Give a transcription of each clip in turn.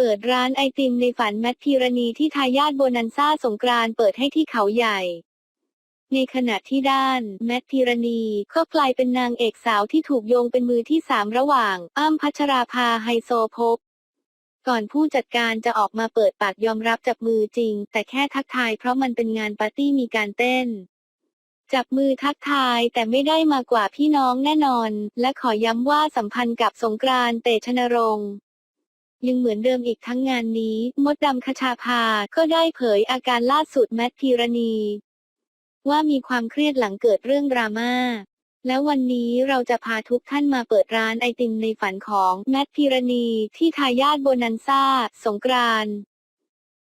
เปิดร้านไอติมในฝันแมทพีรณีที่ทายาทโบนันซ่าสงกรานเปิดให้ที่เขาใหญ่ ในขณะที่ด้าน แมทพีรณีก็กลายเป็นนางเอกสาวที่ถูกโยงเป็นมือที่สามระหว่าง อ้ำพัชราภาไฮโซโพกก่อนผู้จัดการจะออกมาเปิดปากยอมรับจับมือจริง แต่แค่ทักทายเพราะมันเป็นงานปาร์ตี้มีการเต้น จับมือทักทายแต่ไม่ได้มากว่าพี่น้องแน่นอน และขอย้ำว่าสัมพันธ์กับสงกรานเตชนรงค์ ยังเหมือนเดิมอีกทั้งงานนี้ มดดำคชาภา ก็ได้เผยอาการล่าสุดแมทพีรณี ว่ามีความเครียดหลังเกิดเรื่องดราม่า แล้ววันนี้เราจะพาทุกท่านมาเปิดร้านไอติมในฝันของแมทพีรณีที่ทายาทโบนันซ่า สงกราน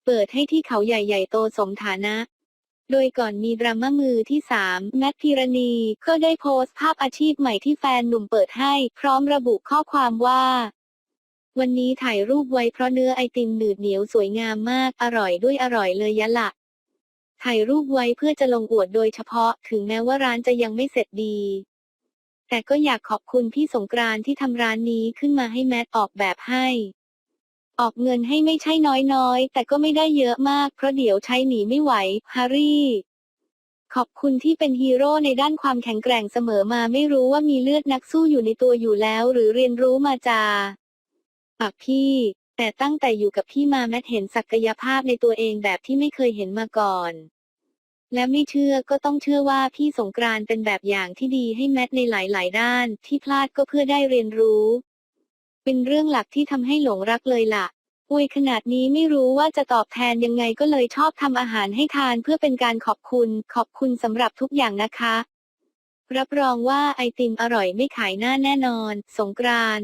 เปิดให้ที่เขาใหญ่ๆโตสมฐานะโดยก่อนมีดราม่ามือที่ 3 แมทพีรณีก็ได้โพสต์ภาพอาชีพใหม่ที่แฟนหนุ่มเปิดให้ พร้อมระบุข้อความว่า วันนี้ถ่ายรูปไว้เพราะเนื้อไอติมหนืดเหนียวสวยงามมาก อร่อยด้วยอร่อยเลยยะละ ถ่ายรูปไว้เพื่อจะลงอวดโดยเฉพาะ ถึงแม้ว่าร้านจะยังไม่เสร็จดี แต่ก็อยากขอบคุณพี่สงกรานที่ทำร้านนี้ขึ้นมาให้แมทออกแบบให้ ออกเงินให้ไม่ใช่น้อยๆ แต่ก็ไม่ได้เยอะมาก เพราะเดี๋ยวใช้หนีไม่ไหวฮารี่ขอบคุณที่เป็นฮีโร่ในด้านความแข็งแกร่งเสมอมาไม่รู้ว่ามีเลือดนักสู้อยู่ในตัวอยู่แล้ว หรือเรียนรู้มาจา ปากพี่ แต่ตั้งแต่อยู่กับพี่มาแมทเห็นศักยภาพในตัวเองแบบที่ไม่เคยเห็นมาก่อน และไม่เชื่อก็ต้องเชื่อว่าพี่สงกรานเป็นแบบอย่างที่ดีให้แมทในหลาย ๆ ด้าน ที่พลาดก็เพื่อได้เรียนรู้ เป็นเรื่องหลักที่ทำให้หลงรักเลยล่ะอวยขนาดนี้ไม่รู้ว่าจะตอบแทนยังไงก็เลยชอบทำอาหารให้ทานเพื่อเป็นการขอบคุณ ขอบคุณสำหรับทุกอย่างนะคะ รับรองว่าไอติมอร่อยไม่ขายหน้าแน่นอน สงกราน